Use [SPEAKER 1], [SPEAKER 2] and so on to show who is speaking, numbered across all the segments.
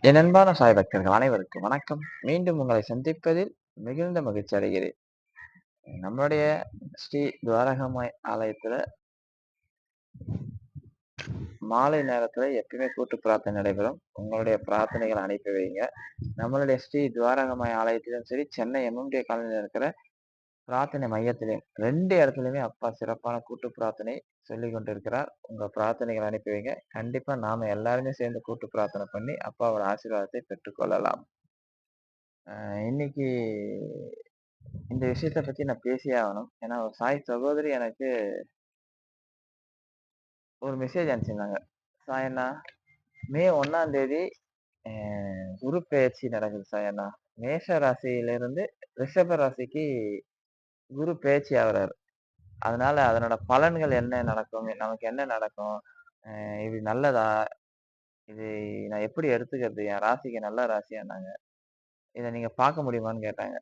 [SPEAKER 1] என் அன்பான சாய் பக்தர்கள் அனைவருக்கும் வணக்கம். மீண்டும் உங்களை சந்திப்பதில் மிகுந்த மகிழ்ச்சி அடைகிறேன். நம்மளுடைய ஸ்ரீ துவாரகமாய் ஆலயத்துல மாலை நேரத்துல எப்பயுமே கூட்டு பிரார்த்தனை நடைபெறும். உங்களுடைய பிரார்த்தனைகளை அனுப்பி வைங்க. நம்மளுடைய ஸ்ரீ துவாரகமாய் ஆலயத்திலும் சரி சென்னை எம்எம்டி காலனியில் இருக்கிற பிரார்த்தனை மையத்திலையும் ரெண்டு இடத்துலையுமே அப்பா சிறப்பான கூட்டு பிரார்த்தனை சொல்லி கொண்டிருக்கிறார். உங்க பிரார்த்தனைகள் அனுப்பி வைங்க. கண்டிப்பா நாம எல்லாருமே சேர்ந்து கூட்டு பிரார்த்தனை பண்ணி அப்பாவோட ஆசீர்வாதத்தை பெற்றுக்கொள்ளலாம் இன்னைக்கு இந்த விஷயத்தை பத்தி நான் பேசியே ஆகணும். ஏன்னா ஒரு சாய் சகோதரி எனக்கு ஒரு மெசேஜ் அனுப்பிச்சிருந்தாங்க. சாயண்ணா மே ஒன்னாம் தேதி ஆஹ் குரு பெயர்ச்சி நடக்குது சாயண்ணா மேஷ ராசியிலிருந்து ரிஷப ராசிக்கு குரு பேச்சு ஆகுறாரு. அதனால அதனோட பலன்கள் என்ன நடக்கும்? நமக்கு என்ன நடக்கும்? அஹ் இது நல்லதா? இது நான் எப்படி எடுத்துக்கிறது? என் ராசிக்கு நல்ல ராசியானாங்க இதை நீங்க பார்க்க முடியுமான்னு கேட்டாங்க.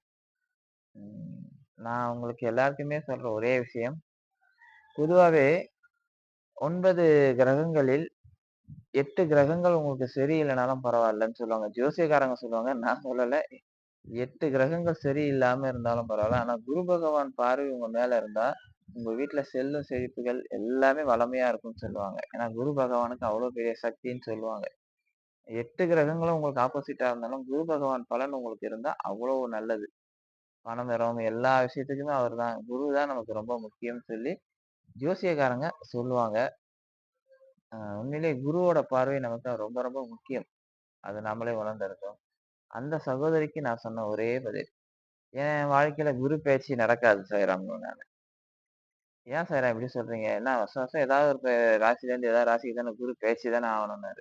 [SPEAKER 1] உம் நான் உங்களுக்கு எல்லாருக்குமே சொல்ற ஒரே விஷயம். பொதுவாகவே ஒன்பது கிரகங்களில் எட்டு கிரகங்கள் உங்களுக்கு சரியில்லைனாலும் பரவாயில்லன்னு சொல்லுவாங்க. ஜோசியக்காரங்க சொல்லுவாங்க. நான் சொல்லலை. எட்டு கிரகங்கள் சரியில்லாம இருந்தாலும் பரவாயில்ல. ஆனா குரு பகவான் பார்வை உங்க மேல இருந்தா உங்க வீட்டுல செல்லும் செழிப்புகள் எல்லாமே வளமையா இருக்கும்னு சொல்லுவாங்க. ஏன்னா குரு பகவானுக்கு அவ்வளவு பெரிய சக்தின்னு சொல்லுவாங்க. எட்டு கிரகங்களும் உங்களுக்கு ஆப்போசிட்டா இருந்தாலும் குரு பகவான் பலன் உங்களுக்கு இருந்தா அவ்வளவு நல்லது. பணம் வரும் எல்லா விஷயத்துக்குமே அவர் தான் குரு தான் நமக்கு ரொம்ப முக்கியம்னு சொல்லி ஜோசியக்காரங்க சொல்லுவாங்க. உண்மையிலேயே குருவோட பார்வை நமக்கு ரொம்ப ரொம்ப முக்கியம். அது நம்மளே உணர்ந்திருக்கோம். அந்த சகோதரிக்கு நான் சொன்ன ஒரே பதில். என் வாழ்க்கையில குரு பயிற்சி நடக்காது சாய்ராம் நான். ஏன் சார் இப்படி சொல்றீங்க? என்ன வருஷம் வருஷம் ஏதாவது ஒரு பே- ராசில இருந்து ஏதாவது ராசிக்கு தானே குரு பயிற்சி தானே ஆகணும்னாரு.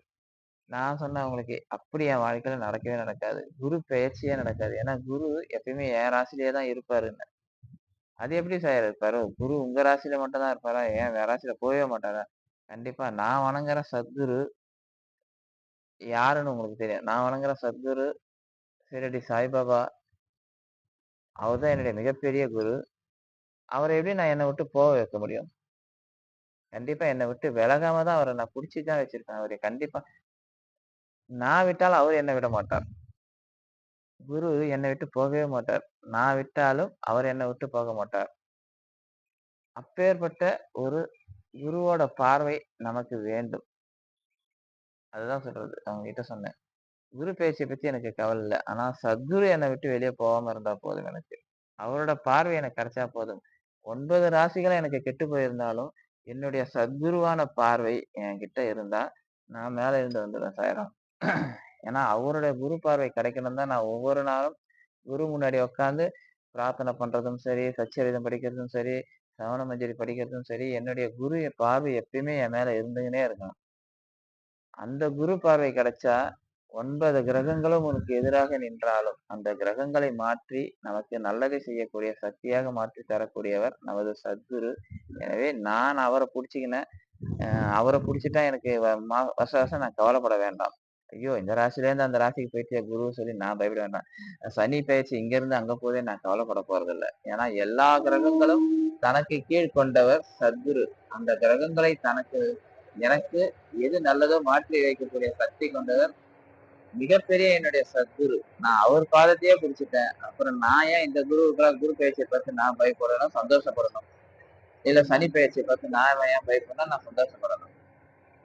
[SPEAKER 1] நான் சொன்னேன் அவங்களுக்கு அப்படி என் வாழ்க்கையில நடக்கவே நடக்காது. குரு பெயர்ச்சியே நடக்காது. ஏன்னா குரு எப்பயுமே என் ராசிலேயே தான் இருப்பாருன்னு. அது எப்படி சார் இருப்பாரு? குரு உங்க ராசியில மட்டும் தான் இருப்பாரா? ஏன் வேற ராசியில போகவே மாட்டாரா? கண்டிப்பா நான் வணங்குற சத்குரு யாருன்னு உங்களுக்கு தெரியும். நான் வணங்குற சத்குரு சீரடி சாய்பாபா? அவர் தான் என்னுடைய மிகப்பெரிய குரு. அவரை எப்படி நான் என்னை விட்டு போக வைக்க முடியும்? கண்டிப்பா என்னை விட்டு விலகாம தான் அவரை நான் பிடிச்சி தான் வச்சிருக்கேன். அவரை கண்டிப்பா நான் விட்டாலும் அவர் என்னை விட மாட்டார். குரு என்னை விட்டு போகவே மாட்டார். நான் விட்டாலும் அவர் என்னை விட்டு போக மாட்டார். அப்பேற்பட்ட ஒரு குருவோட பார்வை நமக்கு வேண்டும். அதுதான் சொல்றது. அவங்க கிட்ட சொன்னேன். குரு பேச்சை பத்தி எனக்கு கவலை இல்லை. ஆனா சத்குரு என்னை விட்டு வெளியே போகாம இருந்தா போதும் எனக்கு. அவரோட பார்வை எனக்கு கிடைச்சா போதும். ஒன்பது ராசிகளும் எனக்கு கெட்டு போயிருந்தாலும் என்னுடைய சத்குருவான பார்வை என்கிட்ட இருந்தா நான் மேல இருந்து வந்துடுவேன் சாயிரம் ஏன்னா அவருடைய குரு பார்வை கிடைக்கணும் தான் நான் ஒவ்வொரு நாளும் குரு முன்னாடி உட்காந்து பிரார்த்தனை பண்றதும் சரி சச்சரிதம் படிக்கிறதும் சரி சவண மஞ்சரி படிக்கிறதும் சரி என்னுடைய குரு பார்வை எப்பயுமே என் மேல இருந்துகினே இருக்கும் அந்த குரு பார்வை கிடைச்சா ஒன்பது கிரகங்களும் உனக்கு எதிராக நின்றாலும் அந்த கிரகங்களை மாற்றி நமக்கு நல்லதை செய்யக்கூடிய சக்தியாக மாற்றி தரக்கூடியவர் நமது சத்குரு. எனவே நான் அவரை பிடிச்சிக்கினேன் அவரை பிடிச்சிட்டா எனக்கு வ- மா- வருஷ வருஷம் நான் கவலைப்பட வேண்டாம். ஐயோ இந்த ராசிலேருந்து அந்த ராசிக்கு போயிட்டு குரு சொல்லி நான் பயப்பட வேண்டாம். சனி பயிற்சி இங்கிருந்து அங்கே போதே நான் கவலைப்பட போறதில்லை. ஏன்னா எல்லா கிரகங்களும் தனக்கு கீழ் கொண்டவர் சத்குரு. அந்த கிரகங்களை தனக்கு எனக்கு எது நல்லதோ மாற்றி வைக்கக்கூடிய சக்தி கொண்டவர் மிகப்பெரிய என்னுடைய சத்குரு நான் அவர் பாதத்தையே பிடிச்சிட்டேன். அப்புறம் நான் ஏன் இந்த குருவுக்குலாம் குரு பயிற்சியை பார்த்து நான் பயப்படணும் சந்தோஷப்படணும். இல்ல சனி பயிற்சியை பார்த்து நான் ஏன் பயப்படணும் நான் சந்தோஷப்படணும்.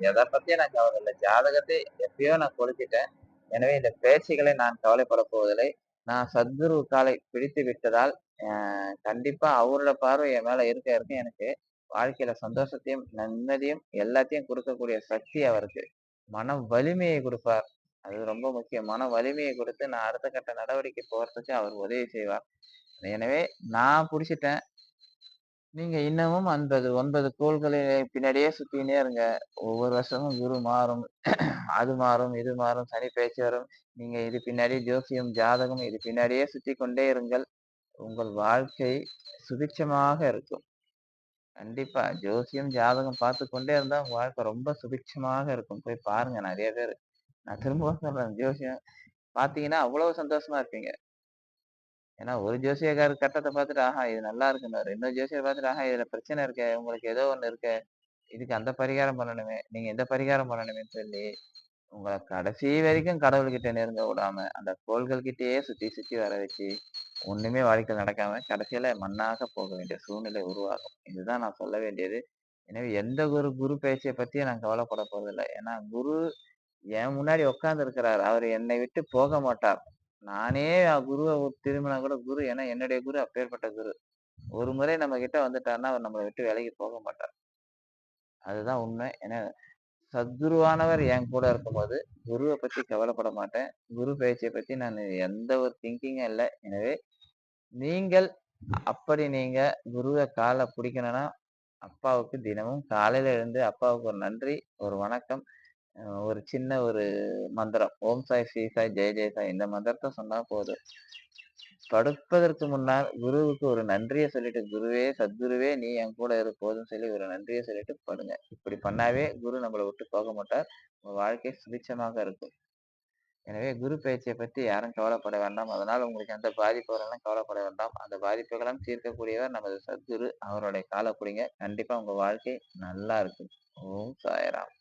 [SPEAKER 1] எதை பத்தியும் நான் கவலை இல்லை. ஜாதகத்தை எப்பயோ நான் கொடுத்துட்டேன். எனவே இந்த பேச்சுகளை நான் கவலைப்பட போவதில்லை. நான் சத்குரு காலை பிடித்து விட்டதால் கண்டிப்பா அவரோட பார்வை என் மேல இருக்க இருக்க எனக்கு வாழ்க்கையில சந்தோஷத்தையும் நிம்மதியும் எல்லாத்தையும் கொடுக்கக்கூடிய சக்தி அவருக்கு. மன வலிமையை கொடுப்பார். அது ரொம்ப முக்கியமான வலிமையை கொடுத்து நான் அடுத்த கட்ட நடவடிக்கை போகிறதுக்கு அவர் உதவி செய்வார். எனவே நான் பிடிச்சிட்டேன். நீங்க இன்னமும் ஒன்பது ஒன்பது கோள்களை பின்னாடியே சுத்தினே இருங்க. ஒவ்வொரு வருஷமும் குரு மாறும் அது மாறும் இது மாறும் சனி பேச்சு வரும். நீங்க இது பின்னாடி ஜோசியம் ஜாதகம் இது பின்னாடியே சுத்தி கொண்டே இருங்கள். உங்கள் வாழ்க்கை சுபிட்சமாக இருக்கும். கண்டிப்பா ஜோசியம் ஜாதகம் பார்த்து கொண்டே இருந்தா வாழ்க்கை ரொம்ப சுபிட்சமாக இருக்கும். போய் பாருங்க நிறைய பேர் நான் திரும்ப சொல்றேன் ஜோசியம் பாத்தீங்கன்னா அவ்வளவு சந்தோஷமா இருப்பீங்க. ஏன்னா ஒரு ஜோசியக்காரர் கட்டத்தை பார்த்துட்டு ஆஹா இது நல்லா இருக்குன்னாரு இன்னொரு ஜோசியர் பார்த்துட்டு ஆஹா இதுல பிரச்சனை இருக்க உங்களுக்கு ஏதோ ஒண்ணு இருக்க. இதுக்கு அந்த பரிகாரம் பண்ணணுமே. நீங்க இந்த பரிகாரம் பண்ணணுமேன்னு சொல்லி உங்களை கடைசி வரைக்கும் கடவுள்கிட்ட நெருங்க விடாம, அந்த கோள்கள் கிட்டயே சுத்தி சுத்தி வர வச்சு, ஒண்ணுமே வாழ்க்கையில் நடக்காம கடைசியில மண்ணாக போக வேண்டிய சூழ்நிலை உருவாகும். இதுதான் நான் சொல்ல வேண்டியது. எனவே எந்த ஒரு குரு பேச்சைய பத்தியும் நான் கவலைப்பட போறதில்லை. ஏன்னா குரு என் முன்னாடி உட்கார்ந்து இருக்கிறார். அவர் என்னை விட்டு போக மாட்டார். நானே குருவை திரும்பினா கூட குரு ஏன்னா என்னுடைய குரு அப்பேற்பட்ட குரு. ஒரு முறை நம்ம கிட்ட வந்துட்டார்னா அவர் நம்மளை விட்டு விலகி போக மாட்டார். அதுதான் உண்மை. ஏன்னா சத்குருவானவர் என் கூட இருக்கும்போது, குருவை பத்தி கவலைப்பட மாட்டேன். குரு பயிற்சியை பத்தி நான் எந்த ஒரு திங்கிங்கும் இல்லை எனவே நீங்கள் அப்படி நீங்க குருவை காலை பிடிக்கணும்னா அப்பாவுக்கு தினமும் காலையில எழுந்து அப்பாவுக்கு ஒரு நன்றி, ஒரு வணக்கம், ஒரு சின்ன ஒரு மந்திரம். ஓம் சாய், ஸ்ரீ சாய், ஜெய ஜெய சாய் இந்த மந்திரத்தை சொன்னா போதும். படுப்பதற்கு முன்னால் குருவுக்கு ஒரு நன்றியை சொல்லிட்டு, "குருவே, சத்குருவே நீ என் கூட இரு சொல்லி ஒரு நன்றியை சொல்லிட்டு படுங்க. இப்படி பண்ணாவே குரு நம்மளை விட்டு போக மாட்டார். உங்க வாழ்க்கை சுபிச்சமாக இருக்கும். எனவே குரு பயிற்சியை பத்தி யாரும் கவலைப்பட வேண்டாம். அதனால் உங்களுக்கு எந்த பாதிப்பு கவலைப்பட வேண்டாம். அந்த பாதிப்புகளெல்லாம் தீர்க்கக்கூடியவர் நமது சத்குரு. அவருடைய காலை பிடிங்க கண்டிப்பா உங்க வாழ்க்கை நல்லா இருக்கும். ஓம் சாயராம்